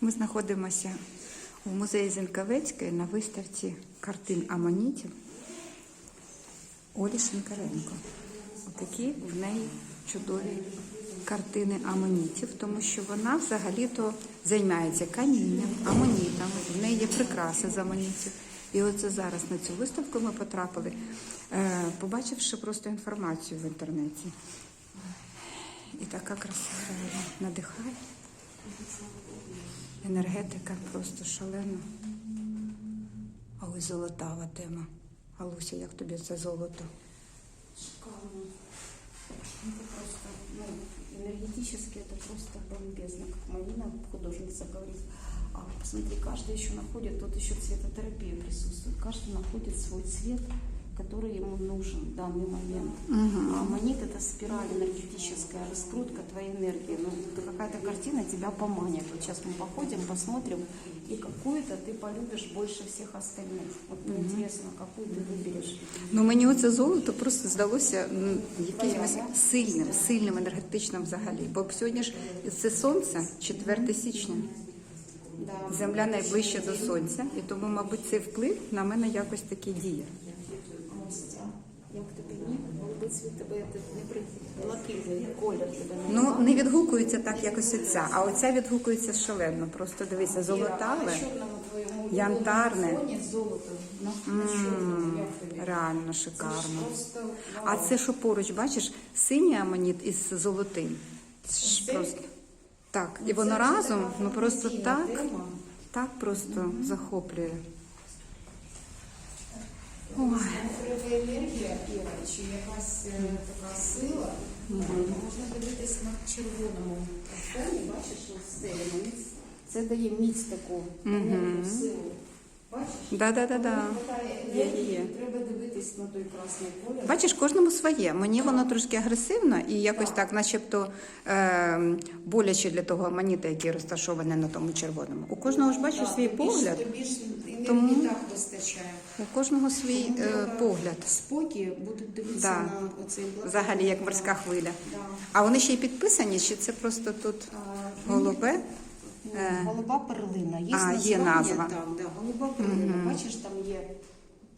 Ми знаходимося у музеї Зінкавецької на виставці картин амонітів Олі Шинкаренко. Отакі в неї чудові картини амонітів, тому що вона взагалі-то займається камінням, амонітами. В неї є прикраси з амонітів. І оце зараз на цю виставку ми потрапили, е, побачивши просто інформацію в інтернеті. І така реально надихає Енергетика просто шалена. А ось золотава тема. Алуся, як тобі це золото? Шикарно. Это просто, ну, энергетически это просто бомбезно, как Марина, художница, говорит. А посмотри, каждый еще находит, тут еще цветотерапия присутствует. Каждый находит свой цвет, который ему нужен в данный момент. А монит это спираль энергетическая, раскрутка твоей энергии. Ну, это какая-то картина тебя поманит. Вот сейчас мы походим, посмотрим, и какую-то ты полюбишь больше всех остальных. Вот мне интересно, какую ты выберешь. Ну мені оце золото просто здалося м, якимось сильним, сильним енергетичним взагалі. Бо сьогодні ж це сонце, 4 січня. Да. Земля найближче до сонця, і тому, мабуть, цей вплив на мене якось таки діє. Як тобі ні? Голубий цвіт тебе не блакитний колір тебе не Ну не відгукується так, якось оця, а оця відгукується шалено. Просто дивися, золотаве. янтарне. золото. Реально шикарно. А це що поруч, бачиш, синій амоніт із золотим. Просто так. І воно разом, ну просто так, так просто захоплює. Треба енергія, чи якась е, така сила. Можна дивитись на червоному фоні, бачиш, ось стелі. Міць. Це дає міць таку, енергію, силу. Бачиш? Да-да-да-да. Є, є. Треба дивитись на той красний колір. Бачиш, кожному своє. Мені воно трошки агресивно і якось так, начебто е, боляче для того аманіта, який розташований на тому червоному. У кожного ж бачиш свій погляд, Тобі ж Тому- так вистачає. у кожного свій Тому е, треба погляд. Спокій будуть дивитися Да. на оцей блакитний. Взагалі, як морська хвиля. Да. А вони ще й підписані, чи це просто тут А, голубе? Ну, Е. Голуба перлина. Є, А, є назва. Так, да, голуба перлина. Бачиш, там є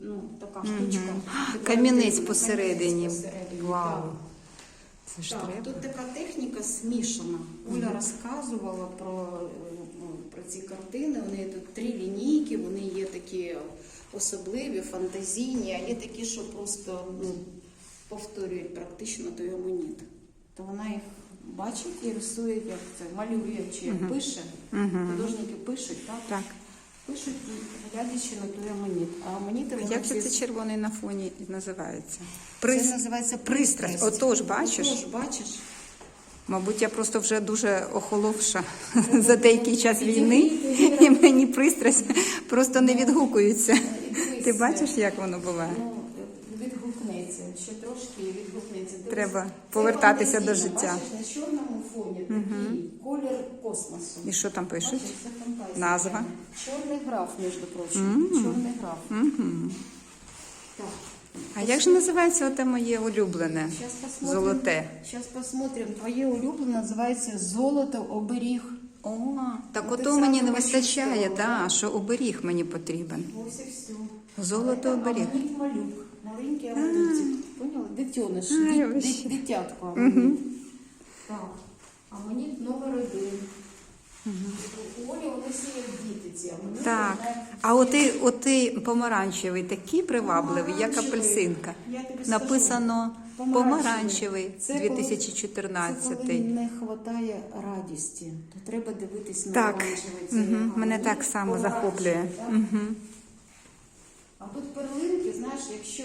ну, така штучка. Камінець Декоративна, посередині. камінець посередині, Вау. так. Це ж Так, треба. тут така техніка смішана. Оля розказувала про, е, про ці картини. Неї тут три лінійки, вони є такі особливі, фантазійні, а є такі, що просто ну, повторюють практично той амоніт. То вона їх бачить і рисує, як це малює чи як пише. Художники пишуть, так? Так. Пишуть, глядячи на той амоніт. А амоніти вони Як це червоний на фоні називається? Це називається пристрасть. пристрасть. Отож, бачиш? Отож, бачиш. Мабуть, я просто вже дуже охоловша за деякий час війни, і мені пристрасть просто не відгукується. Ти бачиш, як воно буває? Ну, відгукнеться, ще трошки відгукнеться. Треба повертатися до життя. На чорному фоні такий колір космосу. І що там пишуть? Назва? Чорний граф, між прочим. Чорний граф. Так. А як же називається оте моє улюблене? Посмотрим. Золоте. Сейчас посмотрим. Твоє улюблене називається золото оберіг. О, так ото мені не вистачає, да, що оберіг мені потрібен. Ось і все. Золото оберіг. Амонит малюк. Маленький амонітик. Поняла? Ай, вообще. Дитятко амонит. Так. Амонит номер один. У Олі вони як діти ці. Так. А отий, отий помаранчевий такий привабливий, як апельсинка. Я тобі скажу. Написано Помаранчевий. Це коли- Це коли не вистачає радісті, то треба дивитись на Так, оранжевий цей угу. мене так само захоплює. так? Угу. А тут перлинки, знаєш, якщо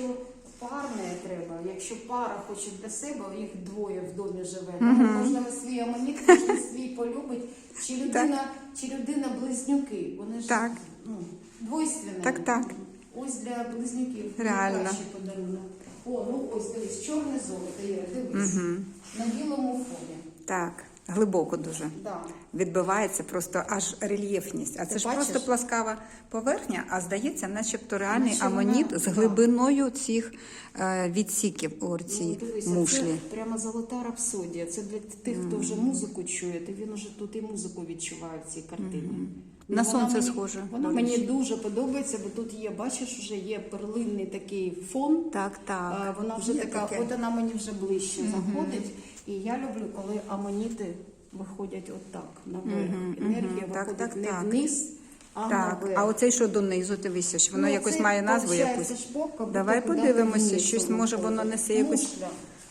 парне треба, якщо пара хоче для себе, їх двоє в домі живе, то можна свій амоніт, кожен свій полюбить, чи людина, чи людина близнюки. Вони ж Так. ну, двойственні. Так, так. Ось для близнюків Реально. найкращий подарунок. О, ну ось дивись, чорне золото, Іра, дивись. На білому фоні. Так. Глибоко дуже. Да. Відбивається просто аж рельєфність. А це Ти ж бачиш? просто пласкава поверхня, а здається, начебто реальний Наче вона- амоніт з да. глибиною цих е, відсіків у Ну, цій дивися, мушлі. Це прямо золота рапсодія. Це для тих, хто вже музику чує, то він уже тут і музику відчуває в цій картині. Ну, На вона сонце мені- схоже, Вона до мені дуже подобається, бо тут є, бачиш, вже є перлинний такий фон. Так, так. А, Вона вже Є така, таке. от вона мені вже ближче заходить. І я люблю, коли амоніти виходять отак наверх. Енергія мгм. Так, виходить так, не так. вниз, а Так, наверх. а оцей що донизу, дивися, ж воно Ну, якось це, має назву получається, якусь. ж Давай подивимося, вниз щось може воно несе якусь. Мушля.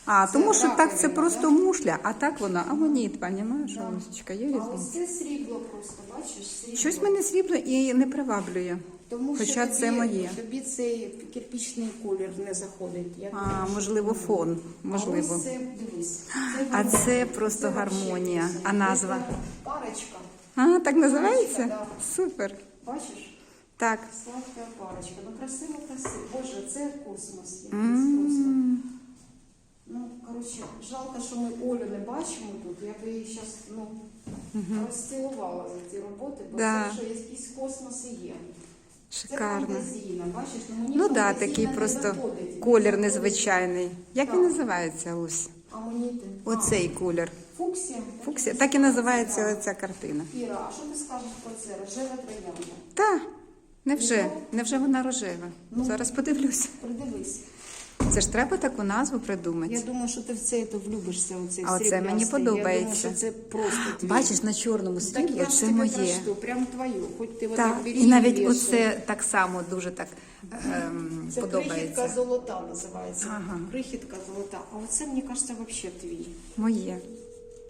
А, тому що так це раковина, просто мушля, а так вона амоніт, понімаєш. Олесечка, є А ось це срібло просто, бачиш, срібло. Щось мене срібло і не приваблює. Тому що тобі, це моє. Тобі цей кирпічний колір не заходить. Я А, можливо, фон, можливо. А ось це, дивись. А гармонія. це просто вообще гармонія. А назва? Це Парочка. А, так називається? Да. Супер. Бачиш? Так. Сладка парочка. Ну красиво, красиво. Боже, це космос. якийсь просто. Ну, коротше, жалко, що ми Олю не бачимо тут. Я б її зараз ну, розцілувала за ці роботи, бо Да. це вже якийсь космос і є. Шикарно. бачиш? Ну, Ну так, да, такий просто колір незвичайний. Як він називається, Лусь? Амоніти. Оцей колір. Фуксія. Фуксія. Так і називається ця картина. Іра, а що ти скажеш про це? Рожева троянда. Так. невже? Невже вона рожева? Ну. Зараз подивлюся. Придивись. Це ж треба таку назву придумати. Я думаю, що ти в це то влюбишся. У цей А оце мені подобається. Я думаю, що це просто твій. Бачиш, на чорному так срібло я ж це тебе моє. прочту, прям твою. Хоч ти Так, отак бери і навіть вішай. оце так само дуже так ем, Це крихітка подобається. золота називається. Ага. Крихітка золота. А оце, мені кажеться, взагалі твій. Моє.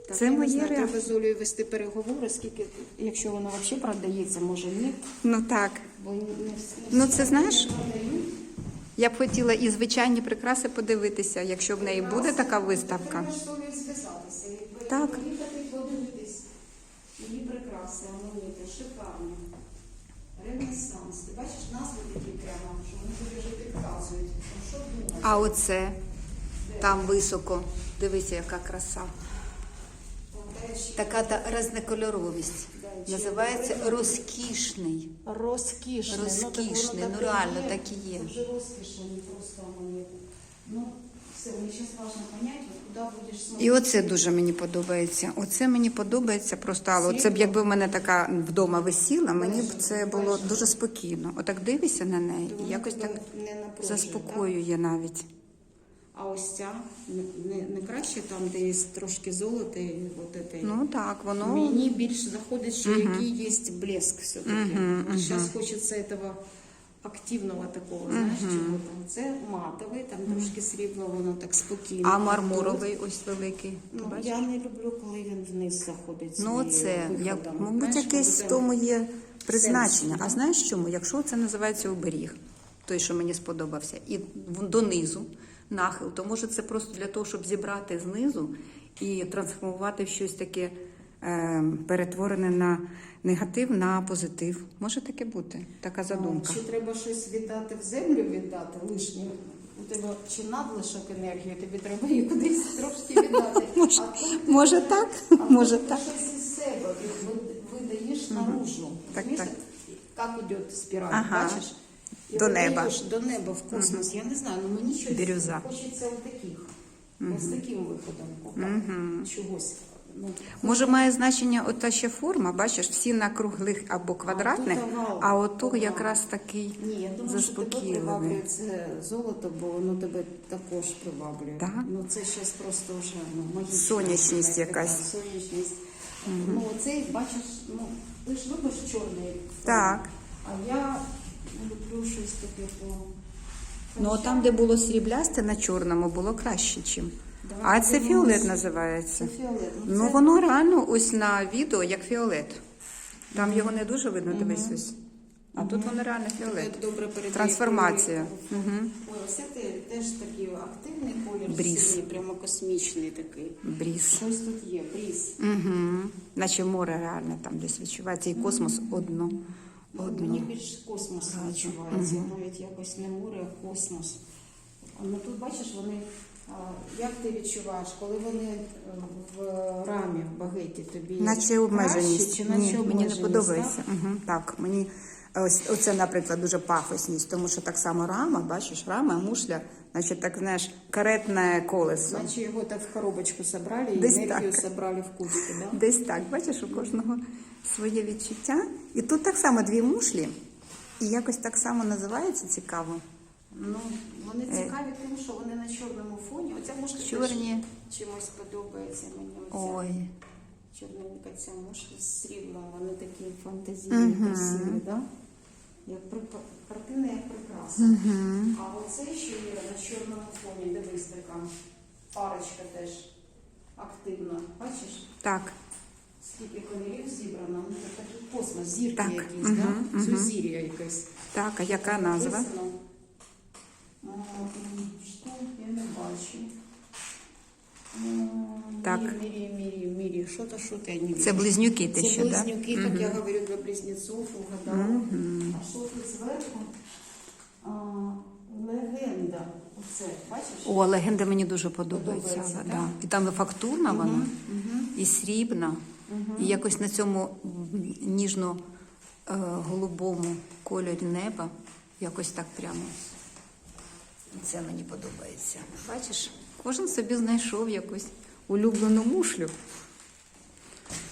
Так, Це я не моє знаю, реально. треба з Олею вести переговори, скільки, якщо воно взагалі продається, може ні. Ну так. Бо не, не, Ну це знаєш. Я б хотіла і звичайні прикраси подивитися, якщо в неї буде така виставка. Так. Її прикраси, амоніти, шикарні. Ренесанс. Ти бачиш назви такі прямо, що вони тобі вже підказують. Ну, Що думаєш? А оце там високо. Дивися, яка краса. Така та різнокольоровість. Називається розкішний. Розкішне. Розкішне, так ну, реально так і є. Це вже розкіш, а не просто амонет. Ну, все, мені зараз важливо понять, от куди будеш смотрети. І оце дуже мені подобається. Оце мені подобається просто. Але це б якби в мене така вдома висіла, мені б це було дуже спокійно. Отак дивишся на неї і якось так заспокоює навіть. А ось ця не, не, краще там, де є трошки золота і от этой. Ну так, воно Мені більш заходить, що який є блеск все-таки. Зараз хочеться этого активного такого, знаєш, чого там. Це матовий, там трошки срібло, воно так спокійно. а мармуровий ось великий. Ну, Бачиш? я не люблю, коли він вниз заходить. Ну це як мабуть, якесь в тому є призначення. сенс, А да? знаєш чому? Якщо це називається оберіг, той, що мені сподобався, і донизу нахил, то може це просто для того, щоб зібрати знизу і трансформувати в щось таке е, перетворене на негатив на позитив. Може таке бути, така задумка. Чи треба щось віддати в землю віддати лишнє? У тебе чи надлишок енергії, тобі треба її кудись трошки віддати. Може, а тут, може так, а може тут так. щось із себе від- видаєш наружу. Так, Розумієш, так. Як йде спіраль, Ага. бачиш? І До неба. До неба в космос. Я не знаю, ну мені щось Бірюза. хочеться от таких. Ось таким виходом. Отак. Чогось. Ну, Може, має значення ота ще форма, бачиш, всі на круглих або квадратних, а ото Овал. якраз такий Ні, я думаю, що тебе приваблює це золото, бо воно тебе також приваблює. Так? Ну це зараз просто вже ну, магічна Сонячність така, якась. Сонячність. Ну оцей, бачиш, ну ти ж любиш чорний. Так. А я люблю щось таке по. Ну, а там, де було сріблясте на чорному, було краще, чим. А це подивимось. фіолет Це називається. фіолет. Ну, це- воно реально ось на відео як фіолет. Там його не дуже видно, дивись ось. А тут воно реально фіолет. Тут добре передає Трансформація. кольори. Ой, ось це теж такий активний колір, Бріз. синій, прямо космічний такий. Бріз. Щось тут є, бріз. Угу. Наче море реально там десь відчувається. І космос одно. Одно. Мені більш космос відчувається, навіть якось не море, а космос. Ну тут бачиш, вони Як ти відчуваєш, коли вони е, в рамі в багеті тобі Наче обмеженість. краще, чи наче Ні, мені не подобається. так? Угу, так, мені ось оце, наприклад, дуже пафосність, тому що так само рама, бачиш, рама, мушля, значить, так знаєш, каретне колесо. Наче його так в коробочку собрали і Десь енергію так. собрали в кучку, да? Десь так, бачиш, у кожного своє відчуття. І тут так само дві мушлі, і якось так само називається цікаво. Ну, вони Е. цікаві тим, що вони на чорному фоні. Оця мушка теж чимось подобається мені. Оця Ой. чорненька ця мушка з сріблом, вони такі фантазійні, красиві, да? При... картина. А оце ще є на чорному фоні, дивись така парочка теж активна. Бачиш? Так, Скільки кольорів зібрано, ну це такий космос, зірки Так, якісь, мгм, да? мгм. Сузір'я якесь. так, а яка назва? Написано. А, м, Що я не бачу. Так. Мірі, мірі, мірі, що-то, що-то я не вижу. Це близнюки ти Це ще, так? близнюки, як я говорю, для близнецов угадала. А що тут зверху? Легенда. Оце, бачиш? О, легенда мені дуже подобається. Подобається, да. І там і фактурна вона, Мгм. і срібна, і якось на цьому ніжно-голубому кольорі неба, якось так прямо. Це мені подобається. Бачиш, кожен собі знайшов якусь улюблену мушлю.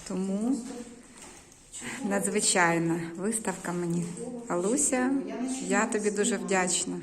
Тому надзвичайна виставка мені. Алуся, я тобі дуже вдячна.